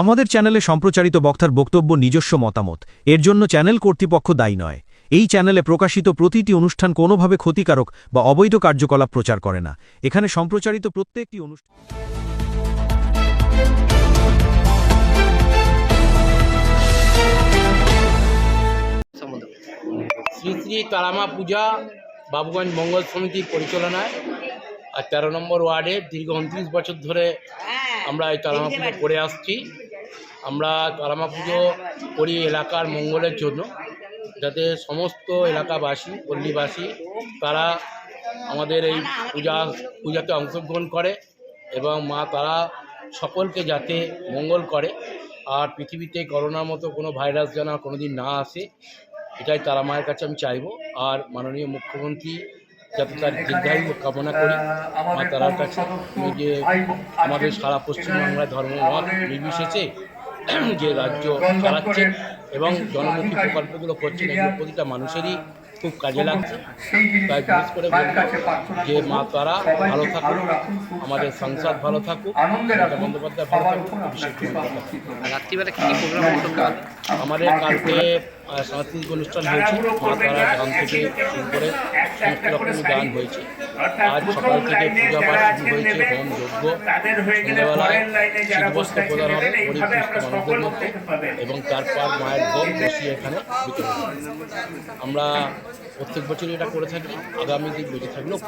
আমাদের চ্যানেলে সম্প্রচারিত বক্তার বক্তব্য নিজস্ব মতামত। এর জন্য চ্যানেল কর্তৃপক্ষ দায়ী নয়। এই চ্যানেলে প্রকাশিত প্রতিটি অনুষ্ঠান কোনোভাবে ক্ষতিকারক বা অবৈধ কার্যকলাপ প্রচার করে না। এখানে সম্প্রচারিত প্রত্যেকটি অনুষ্ঠান সম্বন্ধে শ্রী শ্রী তারামা পূজা বাবুগঞ্জ মঙ্গল সমিতির পরিচালনায় আর তেরো নম্বর ওয়ার্ডে দীর্ঘ উনত্রিশ বছর ধরে আমরা এই তারামা পুজো করে আসছি। আমরা তারামা পুজো করি এলাকার মঙ্গলের জন্য, যাতে সমস্ত এলাকাবাসী, পল্লীবাসী, তারা আমাদের এই পূজা, পূজাতে অংশগ্রহণ করে এবং মা তারা সকলকে যাতে মঙ্গল করে। আর পৃথিবীতে করোনার মতো কোনো ভাইরাস যেন কোনো দিন না আসে, এটাই তারা মায়ের কাছে আমি চাইব। আর মাননীয় মুখ্যমন্ত্রী যাতে তার দীর্ঘায়ু কামনা করি, মা তারার কাছে যে আমাদের সারা পশ্চিমবাংলায় ধর্মমত নির্বিশেষে যে রাজ্য চালাচ্ছে এবং জনমুখী প্রকল্পগুলো করছেন এগুলো প্রতিটা মানুষেরই খুব কাজে লাগছে। তাই বিশেষ করে যে মা তারা ভালো থাকুক আমাদের সংসার ভালো থাকুক বন্দ্যোপাধ্যায় ভালো থাকুক রাত্রিবেলা কী প্রোগ্রাম আমাদের কালকে সাংস্কৃতিক অনুষ্ঠান হয়েছে। মা তারা গান থেকে শুরু করে সমস্ত রকম গান হয়েছে। আজ সকাল থেকে পূজা পাঠ শুরু হয়েছে, হোম যজ্ঞ। সন্ধ্যাবেলায় শীতবস্ত্র প্রদান হবে মানুষদের মধ্যে এবং তারপর মায়ের ভোগ বসিয়ে এখানে বিতরণ আমরা প্রত্যেক বছরই এটা করে থাকি, আগামী দিন বেঁচে থাকলেও